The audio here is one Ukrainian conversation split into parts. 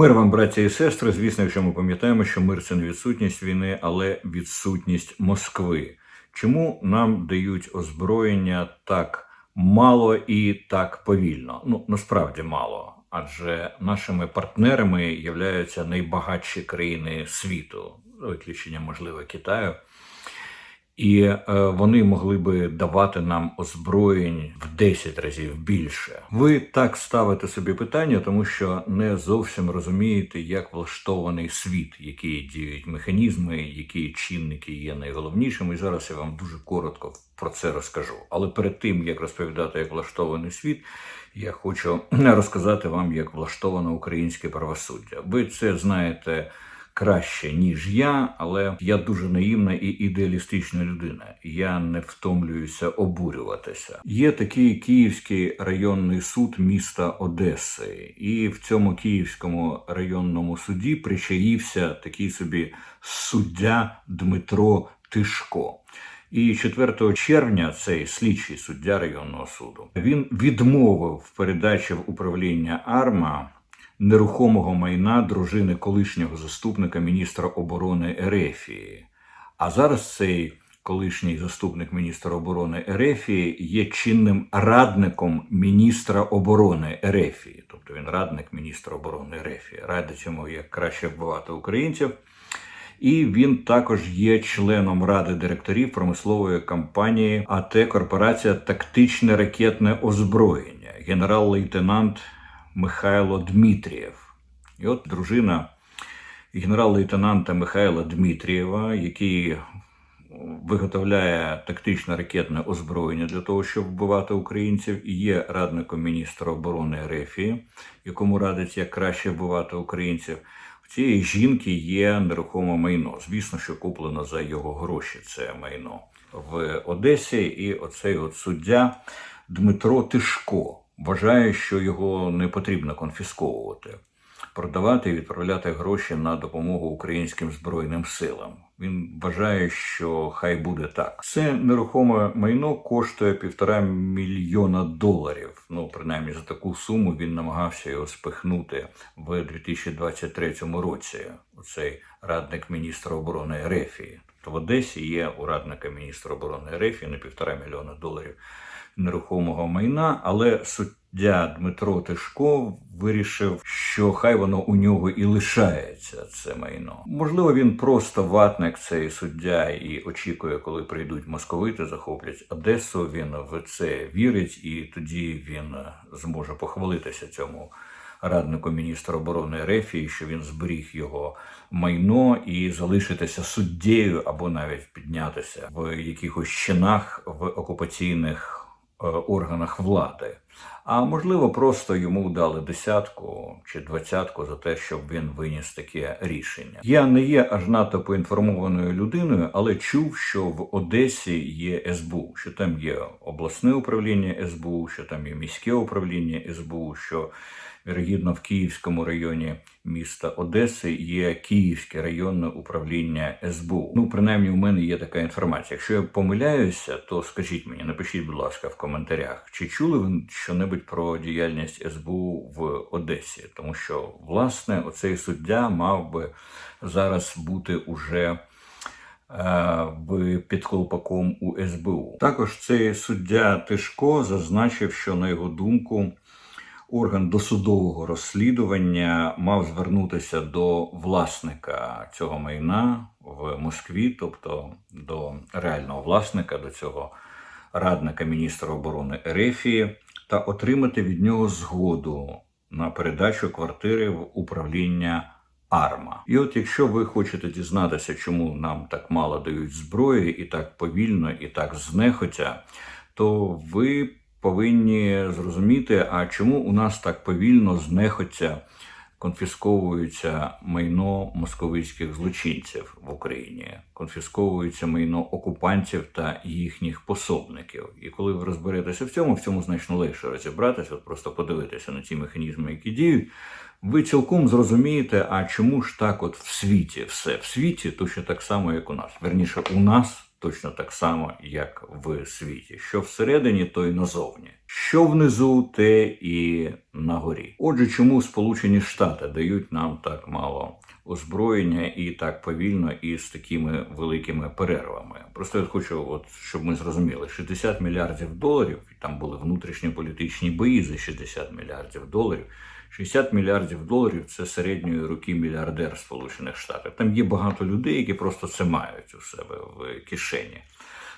Мир вам, браття і сестри. Звісно, якщо ми пам'ятаємо, що мир це не відсутність війни, але відсутність Москви. Чому нам дають озброєння так мало і так повільно? Ну насправді мало. Адже нашими партнерами являються найбагатші країни світу, виключення можливо, Китаю. І е, вони могли би давати нам озброєнь в 10 разів більше. Ви так ставите собі питання, тому що не зовсім розумієте, як влаштований світ, які діють механізми, які чинники є найголовнішими. І зараз я вам дуже коротко про це розкажу. Але перед тим як розповідати, як влаштований світ, я хочу розказати вам, як влаштоване українське правосуддя. Ви це знаєте краще, ніж я, але я дуже наївна і ідеалістична людина. Я не втомлююся обурюватися. Є такий Київський районний суд міста Одеси, і в цьому Київському районному суді причаївся такий собі суддя Дмитро Тишко. І 4 червня цей слідчий суддя районного суду він відмовив в передачі в управління АРМА нерухомого майна дружини колишнього заступника міністра оборони Ерефії. А зараз цей колишній заступник міністра оборони Ерефії є чинним радником міністра оборони Ерефії. Тобто він радник міністра оборони Ерефії, радить йому як краще вбивати українців. І він також є членом ради директорів промислової компанії АТ Корпорація Тактичне ракетне озброєння, генерал-лейтенант Михайло Дмитрієв. І от дружина генерал-лейтенанта Михайла Дмитрієва, який виготовляє тактичне ракетне озброєння для того, щоб вбивати українців, і є радником міністра оборони Ерефії, якому радить як краще вбивати українців. В цієї жінки є нерухоме майно. Звісно, що куплено за його гроші це майно в Одесі. І оцей от суддя Дмитро Тишко вважає, що його не потрібно конфісковувати, продавати і відправляти гроші на допомогу українським збройним силам. Він вважає, що хай буде так. Це нерухоме майно коштує півтора мільйона доларів. Ну, принаймні за таку суму він намагався його спихнути в 2023 році. Оцей радник міністра оборони Ерефії. Тобто в Одесі є у міністра оборони Ерефії на півтора мільйона доларів нерухомого майна, але суддя Дмитро Тишко вирішив, що хай воно у нього і лишається це майно. Можливо, він просто ватник цей суддя і очікує, коли прийдуть московити, захоплять Одесу. Він в це вірить, і тоді він зможе похвалитися цьому. Раднику міністра оборони Рефії, що він зберіг його майно і залишитися суддєю або навіть піднятися в якихось чинах в окупаційних Е, органах влади. А можливо, просто йому дали десятку чи двадцятку за те, щоб він виніс таке рішення. Я не є аж надто поінформованою людиною, але чув, що в Одесі є СБУ, що там є обласне управління СБУ, що там є міське управління СБУ. що Вірогідно, в Київському районі міста Одеси є Київське районне управління СБУ. Ну, принаймні, у мене є така інформація. Якщо я помиляюся, то скажіть мені, напишіть, будь ласка, в коментарях, чи чули ви щонебудь про діяльність СБУ в Одесі? Тому що, власне, оцей суддя мав би зараз бути уже. Е, в під колпаком у СБУ також цей суддя Тишко зазначив, що на його думку орган досудового розслідування мав звернутися до власника цього майна в Москві, тобто до реального власника, до цього радника міністра оборони Ерефії, та отримати від нього згоду на передачу квартири в управління. Арма, і от якщо ви хочете дізнатися, чому нам так мало дають зброї, і так повільно, і так знехотя, то ви повинні зрозуміти, а чому у нас так повільно знехотя конфісковується майно московицьких злочинців в Україні, конфісковується майно окупантів та їхніх пособників. І коли ви розберетеся в цьому, в цьому значно легше розібратися, от просто подивитися на ті механізми, які діють. Ви цілком зрозумієте, а чому ж так, от в світі все в світі, то що так само, як у нас. Верніше, у нас точно так само, як в світі. Що всередині, то й назовні. Що внизу, те і на горі. Отже, чому Сполучені Штати дають нам так мало озброєння і так повільно, і з такими великими перервами? Просто я хочу, от щоб ми зрозуміли, 60 мільярдів доларів, там були внутрішньополітичні бої за 60 мільярдів доларів. 60 мільярдів доларів це середньої руки мільярдер Сполучених Штатів. Там є багато людей, які просто це мають у себе в кишені.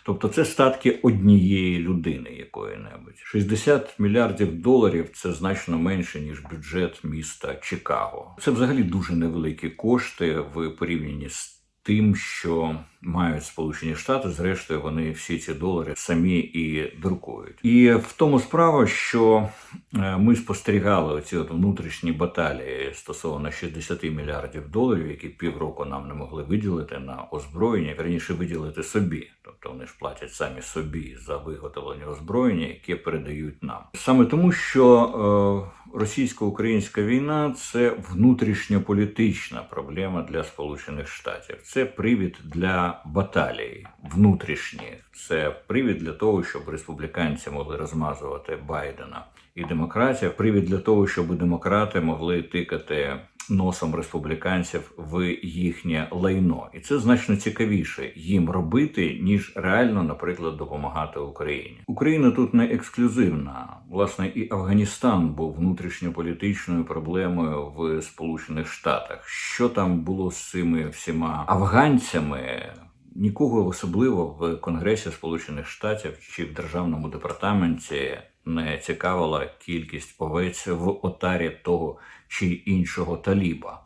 Тобто це статки однієї людини якої-небудь. 60 мільярдів доларів це значно менше, ніж бюджет міста Чикаго. Це взагалі дуже невеликі кошти в порівнянні з тим, що мають Сполучені Штати. Зрештою, вони всі ці долари самі і друкують. І в тому справа, що е, ми спостерігали оці от внутрішні баталії стосовно 60 мільярдів доларів, які півроку нам не могли виділити на озброєння, верніше виділити собі. Тобто вони ж платять самі собі за виготовлення озброєння, яке передають нам. Саме тому, що е, російсько-українська війна це внутрішньополітична проблема для Сполучених Штатів. Це привід для баталій внутрішніх. Це привід для того, щоб республіканці могли розмазувати Байдена і демократія. Привід для того, щоб демократи могли тикати носом республіканців в їхнє лайно, і це значно цікавіше їм робити, ніж реально, наприклад, допомагати Україні. Україна тут не ексклюзивна. Власне, і Афганістан був внутрішньополітичною проблемою в Сполучених Штатах. Що там було з цими всіма афганцями? Нікого особливо в Конгресі Сполучених Штатів чи в державному департаменті не цікавила кількість овець в отарі того чи іншого таліба.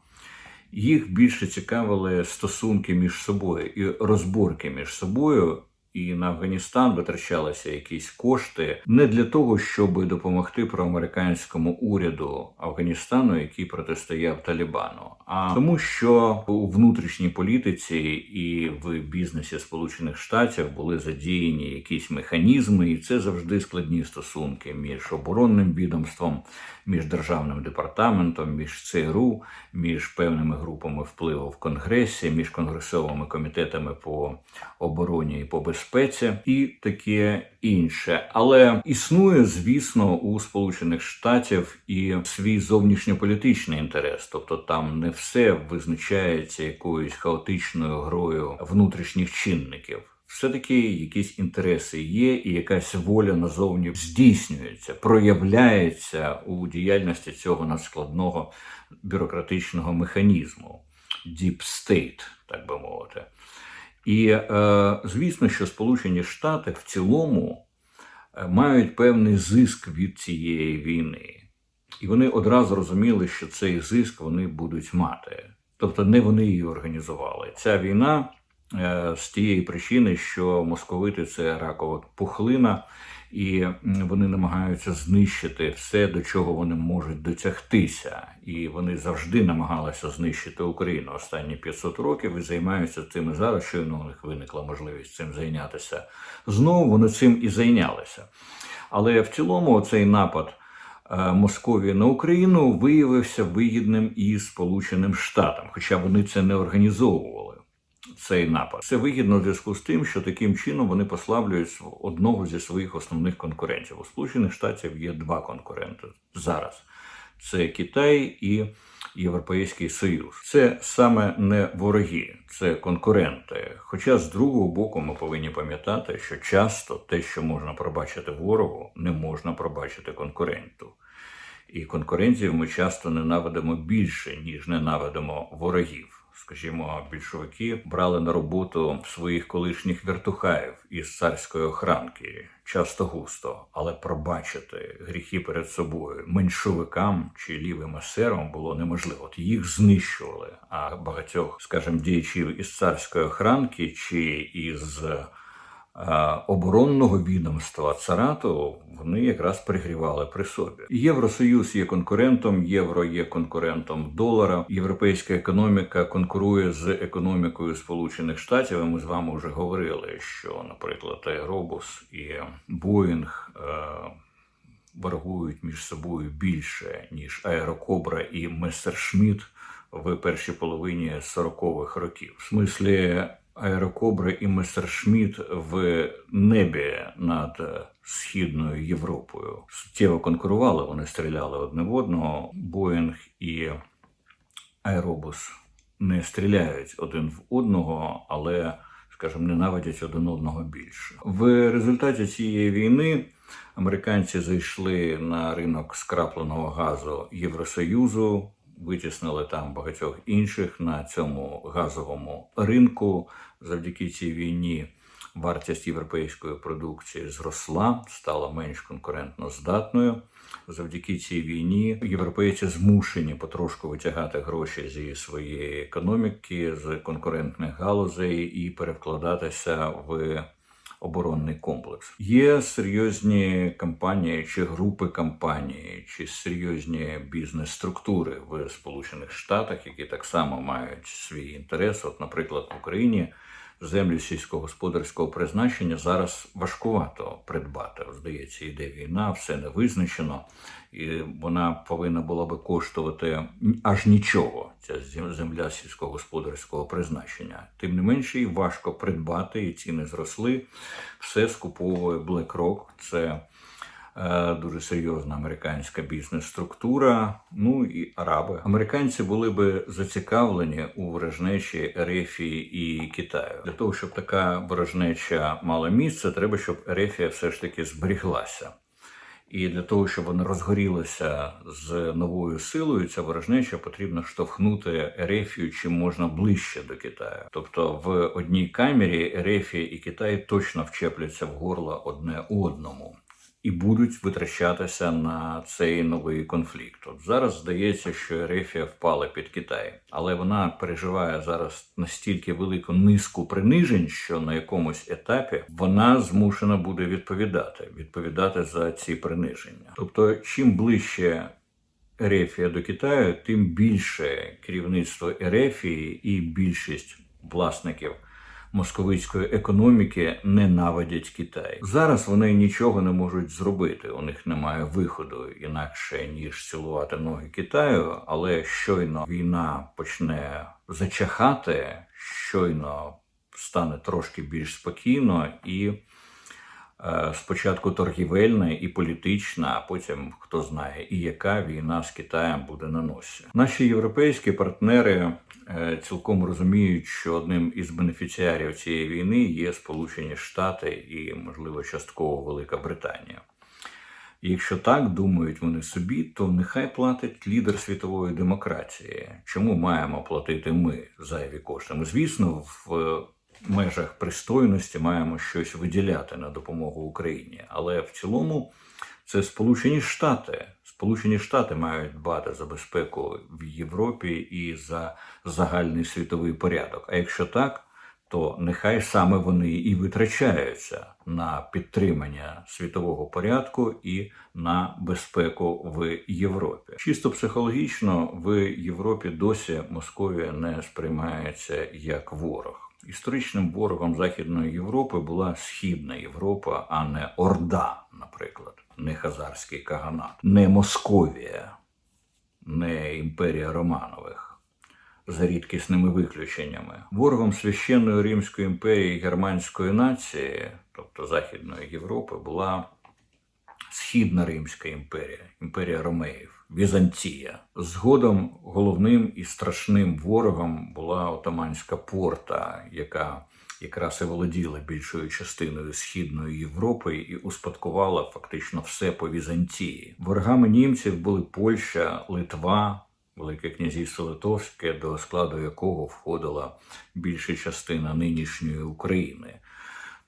Їх більше цікавили стосунки між собою і розборки між собою. І на Афганістан витрачалися якісь кошти не для того, щоб допомогти проамериканському уряду Афганістану, який протистояв Талібану, а тому, що у внутрішній політиці і в бізнесі Сполучених Штатів були задіяні якісь механізми, і це завжди складні стосунки між оборонним відомством, між державним департаментом, між ЦРУ, між певними групами впливу в Конгресі, між конгресовими комітетами по обороні і по безпеці, і таке інше. Але існує, звісно, у Сполучених Штатів і свій зовнішньополітичний інтерес, тобто там не все визначається якоюсь хаотичною грою внутрішніх чинників. Все-таки якісь інтереси є, і якась воля назовні здійснюється, проявляється у діяльності цього надскладного бюрократичного механізму Deep State, так би мовити. І е, звісно, що Сполучені Штати в цілому е, мають певний зиск від цієї війни, і вони одразу розуміли, що цей зиск вони будуть мати. Тобто, не вони її організували. Ця війна е, з тієї причини, що московити це ракова пухлина, і вони намагаються знищити все, до чого вони можуть дотягтися. І вони завжди намагалися знищити Україну останні 500 років і займаються цим зараз. Щойно у них виникла можливість цим зайнятися. Знову вони цим і зайнялися. Але в цілому цей напад. Московії на Україну виявився вигідним і Сполученим Штатам, хоча вони це не організовували. Цей напад це вигідно в зв'язку з тим, що таким чином вони послаблюють одного зі своїх основних конкурентів. У Сполучених Штатів є два конкуренти зараз: це Китай і Європейський Союз. Це саме не вороги, це конкуренти. Хоча з другого боку ми повинні пам'ятати, що часто те, що можна пробачити ворогу, не можна пробачити конкуренту. І конкурентів ми часто ненавидимо більше, ніж ненавидимо ворогів. Скажімо, більшовики брали на роботу своїх колишніх вертухаїв із царської охранки, часто густо, але пробачити гріхи перед собою меншовикам чи лівим есерам було неможливо. От їх знищували. А багатьох, скажімо, діячів із царської охранки чи із оборонного відомства Царату вони якраз пригрівали при собі. Євросоюз є конкурентом, євро є конкурентом долара. Європейська економіка конкурує з економікою Сполучених Штатів. Ми з вами вже говорили, що, наприклад, Аеробус і Боїнг. Ворогують між собою більше ніж Аерокобра і Мессершмітт в першій половині 40-х років. В смислі аерокобри і Месершміт в небі над е, східною Європою. Суттєво конкурували, вони стріляли одне в одного. Боїнг і Аеробус не стріляють один в одного, але, скажімо, ненавидять один одного більше. В результаті цієї війни американці зайшли на ринок скрапленого газу Євросоюзу, витіснили там багатьох інших на цьому газовому ринку. Завдяки цій війні вартість європейської продукції зросла, стала менш конкурентно здатною. Завдяки цій війні європейці змушені потрошку витягати гроші зі своєї економіки, з конкурентних галузей і перевкладатися в оборонний комплекс. Є серйозні компанії чи групи компаній, чи серйозні бізнес-структури в Сполучених Штатах, які так само мають свій інтерес. От, наприклад, в Україні землю сільськогосподарського призначення зараз важкувато придбати. Здається, йде війна, все не визначено, і вона повинна була би коштувати аж нічого. Ця зем- земля сільськогосподарського призначення. Тим не менше, її важко придбати, і ціни зросли. Все скуповує BlackRock. Це е, дуже серйозна американська бізнес-структура. Ну і араби. Американці були би зацікавлені у ворожнечі Ерефії і Китаю. Для того, щоб така ворожнеча мала місце, треба, щоб Ерефія все ж таки зберіглася. І для того, щоб вони розгорілися з новою силою, ця ворожнеча потрібно штовхнути Ерефію чим можна ближче до Китаю. Тобто в одній камері Ерефія і Китай точно вчепляться в горло одне одному і будуть витрачатися на цей новий конфлікт. От зараз здається, що Ерефія впала під Китай, але вона переживає зараз настільки велику низку принижень, що на якомусь етапі вона змушена буде відповідати, відповідати за ці приниження. Тобто, чим ближче Ерефія до Китаю, тим більше керівництво Ерефії і більшість власників московицької економіки ненавидять Китай. Зараз вони нічого не можуть зробити. У них немає виходу інакше ніж цілувати ноги Китаю. Але щойно війна почне зачахати, щойно стане трошки більш спокійно і. Е, Спочатку торгівельна і політична, а потім хто знає, і яка війна з Китаєм буде на носі. Наші європейські партнери е, цілком розуміють, що одним із бенефіціарів цієї війни є Сполучені Штати і, можливо, частково Велика Британія. Якщо так думають вони собі, то нехай платить лідер світової демократії. Чому маємо платити ми зайві кошти? Ми, звісно, в межах пристойності маємо щось виділяти на допомогу Україні, але в цілому це Сполучені Штати. Сполучені Штати мають дбати за безпеку в Європі і за загальний світовий порядок. А якщо так, то нехай саме вони і витрачаються на підтримання світового порядку і на безпеку в Європі. Чисто психологічно в Європі досі Московія не сприймається як ворог. Історичним ворогом Західної Європи була Східна Європа, а не Орда, наприклад, не Хазарський Каганат, не Московія, не імперія Романових за рідкісними виключеннями. Ворогом священної Римської імперії германської нації, тобто Західної Європи, була Східна Римська імперія, імперія Ромеїв, Візантія. Згодом головним і страшним ворогом була Отаманська порта, яка якраз і володіла більшою частиною Східної Європи і успадкувала фактично все по Візантії. Ворогами німців були Польща, Литва. Велике князівство Литовське, до складу якого входила більша частина нинішньої України.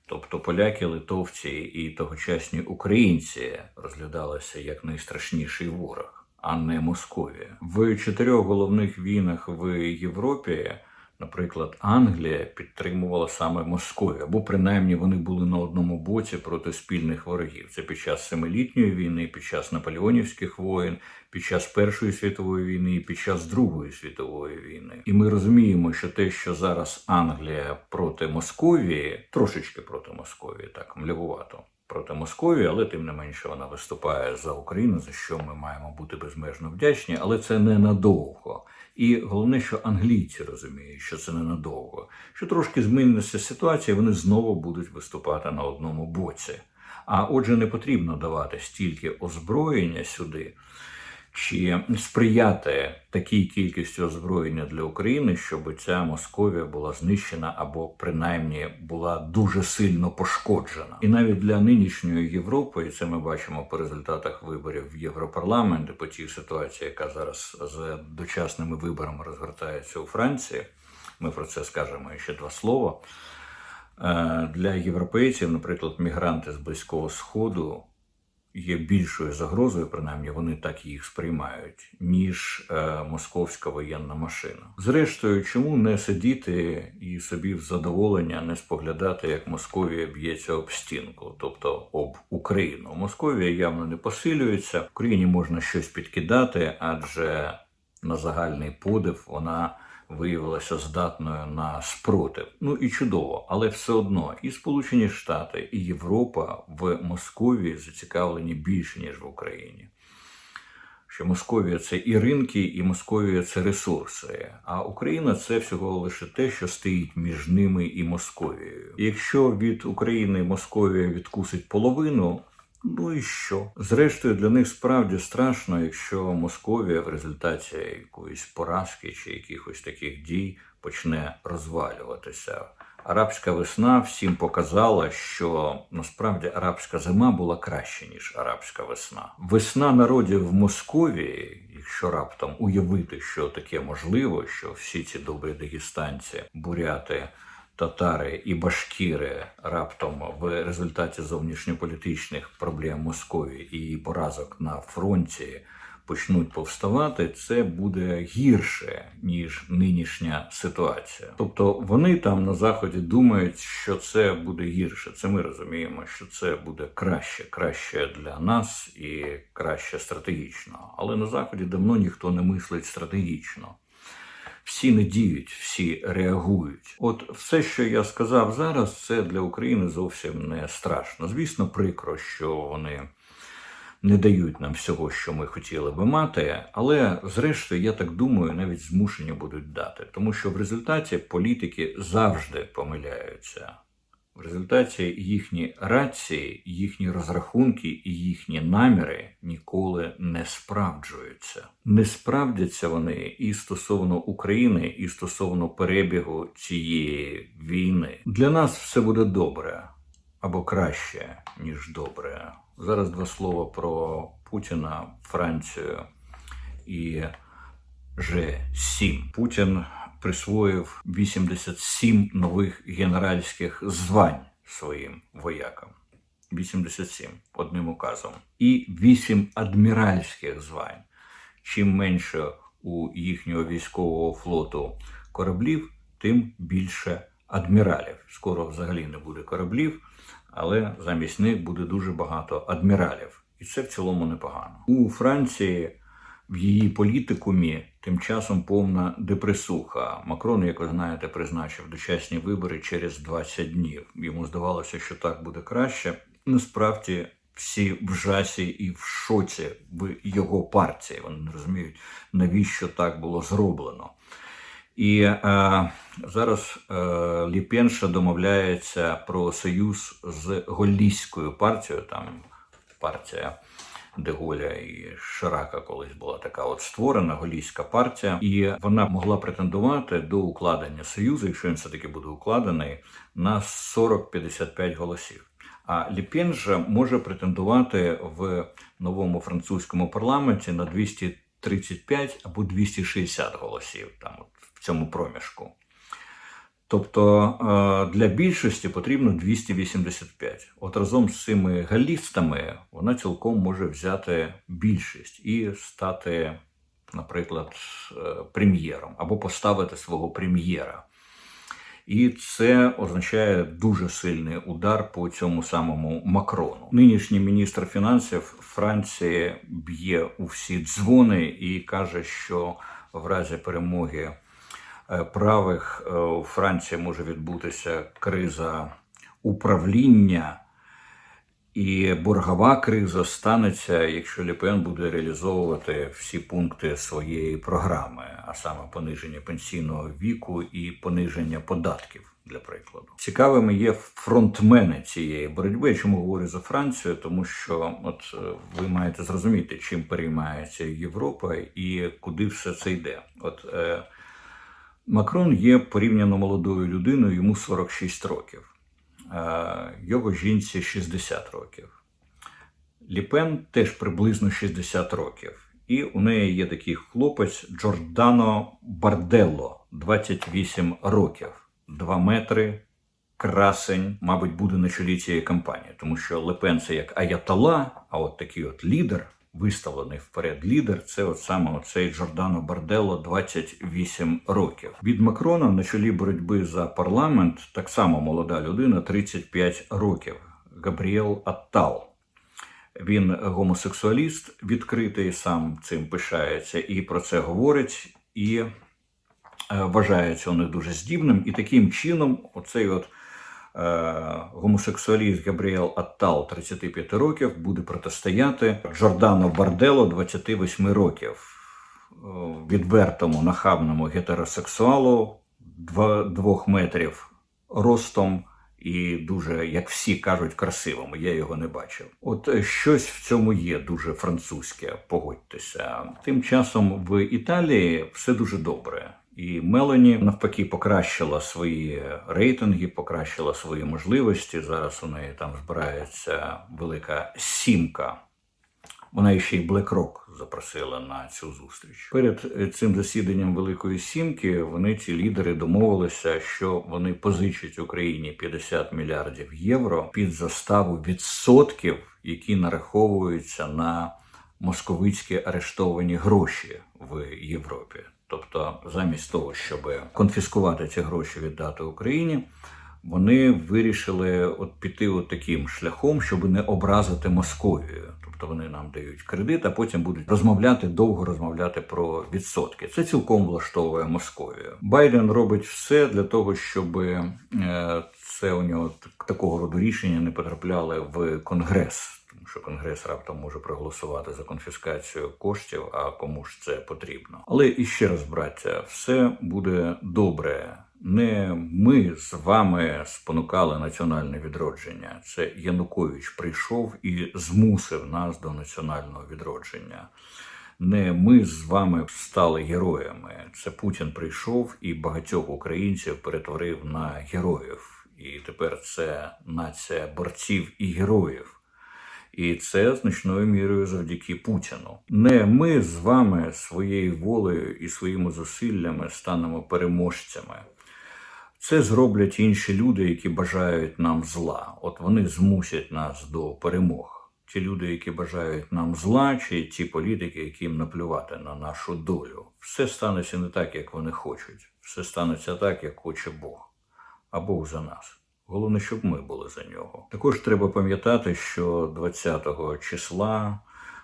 Тобто поляки, литовці і тогочасні українці розглядалися як найстрашніший ворог, а не Московія. В чотирьох головних війнах в Європі, наприклад, Англія підтримувала саме Московію, або принаймні вони були на одному боці проти спільних ворогів. Це під час Семилітньої війни, під час наполеонівських воєн, під час Першої світової війни і під час Другої світової війни. І ми розуміємо, що те, що зараз Англія проти Московії, трошечки проти Московії, так млявувато. Проти Московії, але тим не менше вона виступає за Україну, за що ми маємо бути безмежно вдячні, але це ненадовго. І головне, що англійці розуміють, що це ненадовго. Що трошки зміниться ситуація, вони знову будуть виступати на одному боці. А отже, не потрібно давати стільки озброєння сюди, чи сприяти такій кількості озброєння для України, щоб ця Московія була знищена або принаймні була дуже сильно пошкоджена. І навіть для нинішньої Європи, і це ми бачимо по результатах виборів в Європарламент, по тій ситуації, яка зараз з дочасними виборами розгортається у Франції. Ми про це скажемо ще два слова. Е, Для європейців, наприклад, мігранти з Близького Сходу є більшою загрозою, принаймні вони так їх сприймають, ніж е, московська воєнна машина. Зрештою, чому не сидіти і собі в задоволення не споглядати, як Московія б'ється об стінку, тобто об Україну? Московія явно не посилюється. В Україні можна щось підкидати, адже на загальний подив вона виявилася здатною на спротив. Ну і чудово, але все одно і Сполучені Штати, і Європа в Московії зацікавлені більше ніж в Україні. Що Московія це і ринки, і Московія це ресурси. А Україна це всього лише те, що стоїть між ними і Московією. Якщо від України Московія відкусить половину. Ну і що? Зрештою, для них справді страшно, якщо Московія в результаті якоїсь поразки чи якихось таких дій почне розвалюватися. Арабська весна всім показала, що насправді арабська зима була краще, ніж арабська весна. Весна народів в Московії, якщо раптом уявити, що таке можливо, що всі ці добрі дагестанці, буряти татари і башкіри раптом в результаті зовнішньополітичних проблем Московії і поразок на фронті почнуть повставати, це буде гірше ніж нинішня ситуація. Тобто вони там на заході думають, що це буде гірше. Це ми розуміємо, що це буде краще, краще для нас і краще стратегічно. Але на заході давно ніхто не мислить стратегічно всі не діють, всі реагують. От все, що я сказав зараз, це для України зовсім не страшно. Звісно, прикро, що вони не дають нам всього, що ми хотіли би мати, але зрештою, я так думаю, навіть змушені будуть дати, тому що в результаті політики завжди помиляються. В результаті їхні рації, їхні розрахунки і їхні наміри ніколи не справджуються. Не справдяться вони і стосовно України, і стосовно перебігу цієї війни. Для нас все буде добре або краще, ніж добре. Зараз два слова про Путіна, Францію і Ж7. Путін присвоїв 87 нових генеральських звань своїм воякам. 87 одним указом. І 8 адміральських звань. Чим менше у їхнього військового флоту кораблів, тим більше адміралів. Скоро взагалі не буде кораблів, але замість них буде дуже багато адміралів. І це в цілому непогано. У Франції в її політикумі тим часом повна депресуха. Макрон, як ви знаєте, призначив дочасні вибори через 20 днів. Йому здавалося, що так буде краще. Насправді всі в жасі і в шоці в його партії. Вони не розуміють, навіщо так було зроблено. І е, зараз е, Ліпенша домовляється про союз з Голлійською партією. Там партія Деголя і Ширака колись була така от створена голійська партія, і вона могла претендувати до укладення союзу, якщо він все таки буде укладений, на 40-55 голосів. А Ліпен же може претендувати в новому французькому парламенті на 235 або 260 голосів там от в цьому проміжку. Тобто е, для більшості потрібно 285. От разом з цими галістами вона цілком може взяти більшість і стати, наприклад, е, прем'єром або поставити свого прем'єра. І це означає дуже сильний удар по цьому самому Макрону. Нинішній міністр фінансів Франції б'є у всі дзвони і каже, що в разі перемоги правих е, у Франції може відбутися криза управління. І боргова криза станеться, якщо Ліпен буде реалізовувати всі пункти своєї програми, а саме пониження пенсійного віку і пониження податків. Для прикладу, цікавими є фронтмени цієї боротьби. Я Чому говорю за Францію? Тому що от е, ви маєте зрозуміти, чим переймається Європа і куди все це йде. От е, Макрон є порівняно молодою людиною, йому 46 років, е, його жінці 60 років. Ліпен теж приблизно 60 років. І у неї є такий хлопець Джордано Барделло, 28 років, 2 метри, красень, мабуть, буде на чолі цієї кампанії, тому що Лепен це як аятала, а от такий от лідер, виставлений вперед лідер, це от саме оцей Джордано Барделло, 28 років. Від Макрона на чолі боротьби за парламент так само молода людина, 35 років. Габріел Аттал. Він гомосексуаліст, відкритий, сам цим пишається і про це говорить, і е, вважається не дуже здібним. І таким чином, оцей от гомосексуаліст Габріел Аттал, 35 років, буде протистояти Джордано Бардело, 28 років, е, відвертому нахабному гетеросексуалу, двох метрів ростом і дуже, як всі кажуть, красивому. Я його не бачив. От е, щось в цьому є дуже французьке, погодьтеся. Тим часом в Італії все дуже добре. І Мелані навпаки покращила свої рейтинги, покращила свої можливості. Зараз у неї там збирається велика сімка. Вона ще й BlackRock запросила на цю зустріч. Перед цим засіданням Великої Сімки вони ці лідери домовилися, що вони позичать Україні 50 мільярдів євро під заставу відсотків, які нараховуються на московицькі арештовані гроші в Європі. Тобто, замість того, щоб конфіскувати ці гроші віддати Україні. Вони вирішили от піти от таким шляхом, щоб не образити Московію. Тобто вони нам дають кредит, а потім будуть розмовляти довго розмовляти про відсотки. Це цілком влаштовує Московію. Байден робить все для того, щоб е, це у нього такого роду рішення не потрапляли в конгрес. Що конгрес раптом може проголосувати за конфіскацію коштів, а кому ж це потрібно. Але і ще раз, браття, все буде добре. Не ми з вами спонукали національне відродження. Це Янукович прийшов і змусив нас до національного відродження. Не ми з вами стали героями. Це Путін прийшов і багатьох українців перетворив на героїв. І тепер це нація борців і героїв. І це значною мірою завдяки Путіну. Не ми з вами своєю волею і своїми зусиллями станемо переможцями. Це зроблять інші люди, які бажають нам зла. От вони змусять нас до перемог. Ті люди, які бажають нам зла, чи ті політики, яким наплювати на нашу долю. Все станеться не так, як вони хочуть. Все станеться так, як хоче Бог, а Бог за нас. Головне, щоб ми були за нього. Також треба пам'ятати, що 20-го числа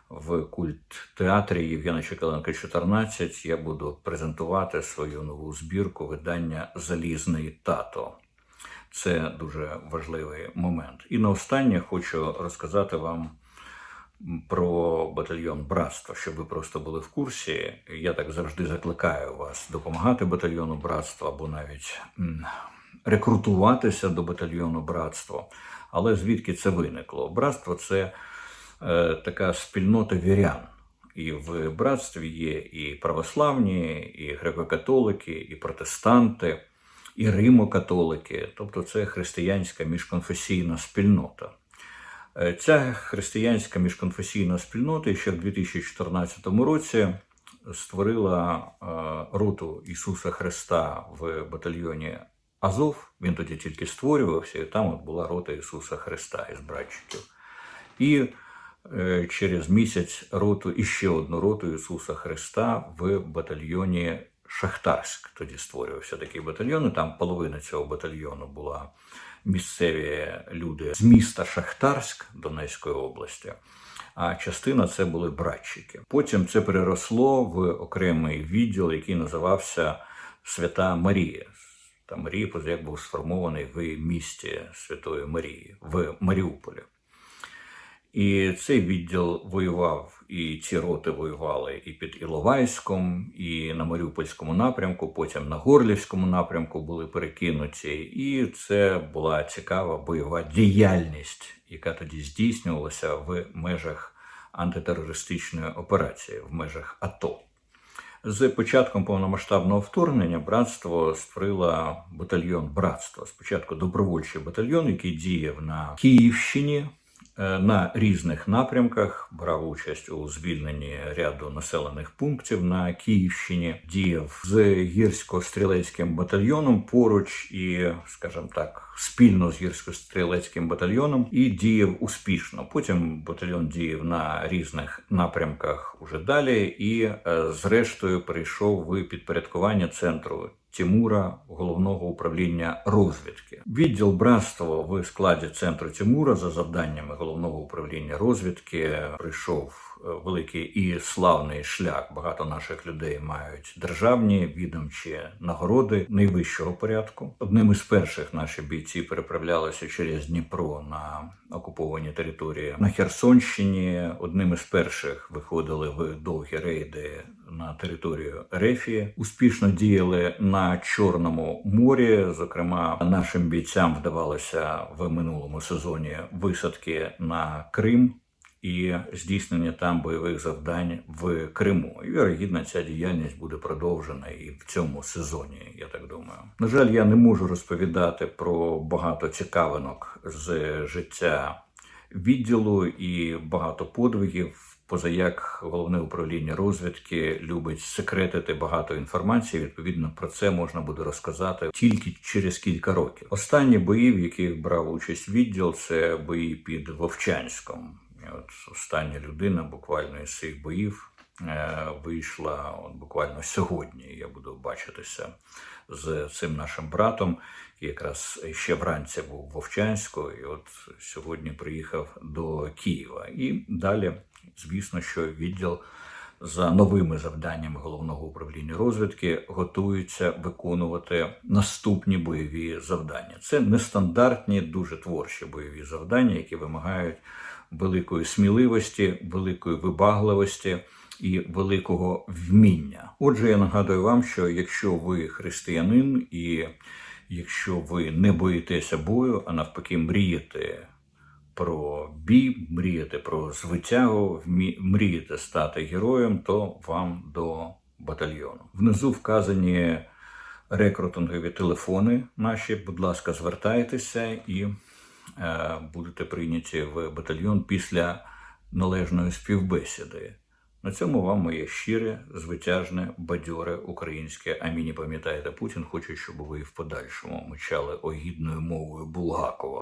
в культ театрі Євгена Чекаленка 14 я буду презентувати свою нову збірку видання Залізний тато. Це дуже важливий момент. І на останнє хочу розказати вам про батальйон братства, щоб ви просто були в курсі. Я так завжди закликаю вас допомагати батальйону братства або навіть рекрутуватися до батальйону братства. Але звідки це виникло? Братство це е, така спільнота вірян. І в братстві є і православні, і греко-католики, і протестанти, і римо-католики, тобто це християнська міжконфесійна спільнота. Е, ця християнська міжконфесійна спільнота ще в 2014 році створила е, роту Ісуса Христа в батальйоні Азов. Він тоді тільки створювався, і там от була рота Ісуса Христа із братчиків. І е, через місяць роту і ще одну роту Ісуса Христа в батальйоні Шахтарськ. Тоді створювався такий батальйон. і Там половина цього батальйону була місцеві люди з міста Шахтарськ Донецької області. А частина це були братчики. Потім це переросло в окремий відділ, який називався Свята Марія. Там Ріпус як був сформований в місті Святої Марії в Маріуполі. І цей відділ воював, і ці роти воювали і під Іловайськом, і на Маріупольському напрямку, потім на Горлівському напрямку були перекинуті. І це була цікава бойова діяльність, яка тоді здійснювалася в межах антитерористичної операції, в межах АТО. З початком повномасштабного вторгнення братство створило батальйон братства. Спочатку добровольчий батальйон, який діяв на Київщині на різних напрямках, брав участь у звільненні ряду населених пунктів на Київщині, діяв з гірсько-стрілецьким батальйоном поруч і, скажімо так, спільно з гірсько-стрілецьким батальйоном і діяв успішно. Потім батальйон діяв на різних напрямках уже далі, і е, зрештою перейшов в підпорядкування центру. Тимура головного управління розвідки. Відділ братства в складі центру Тимура за завданнями головного управління розвідки прийшов великий і славний шлях. Багато наших людей мають державні відомчі нагороди найвищого порядку. Одним із перших наші бійці переправлялися через Дніпро на окуповані території на Херсонщині. Одним із перших виходили в довгі рейди на територію Рефії. Успішно діяли на Чорному морі. Зокрема, нашим бійцям вдавалося в минулому сезоні висадки на Крим. І здійснення там бойових завдань в Криму. І вірогідно, ця діяльність буде продовжена і в цьому сезоні. Я так думаю. На жаль, я не можу розповідати про багато цікавинок з життя відділу і багато подвигів. Поза як головне управління розвідки любить секретити багато інформації. Відповідно, про це можна буде розказати тільки через кілька років. Останні бої, в яких брав участь відділ, це бої під Вовчанськом. І От остання людина буквально із цих боїв е, вийшла от буквально сьогодні. Я буду бачитися з цим нашим братом, якраз ще вранці був в Вовчанську, і от сьогодні приїхав до Києва. І далі, звісно, що відділ за новими завданнями головного управління розвідки готується виконувати наступні бойові завдання. Це нестандартні, дуже творчі бойові завдання, які вимагають великої сміливості, великої вибагливості і великого вміння. Отже, я нагадую вам, що якщо ви християнин і якщо ви не боїтеся бою, а навпаки, мрієте про бій, мрієте про звитягу, мрієте стати героєм, то вам до батальйону. Внизу вказані рекрутингові телефони наші. Будь ласка, звертайтеся і е, будете прийняті в батальйон після належної співбесіди. На цьому вам моє щире, звитяжне, бадьоре українське. Аміні пам'ятаєте, Путін хоче, щоб ви в подальшому мчали огідною мовою Булгакова.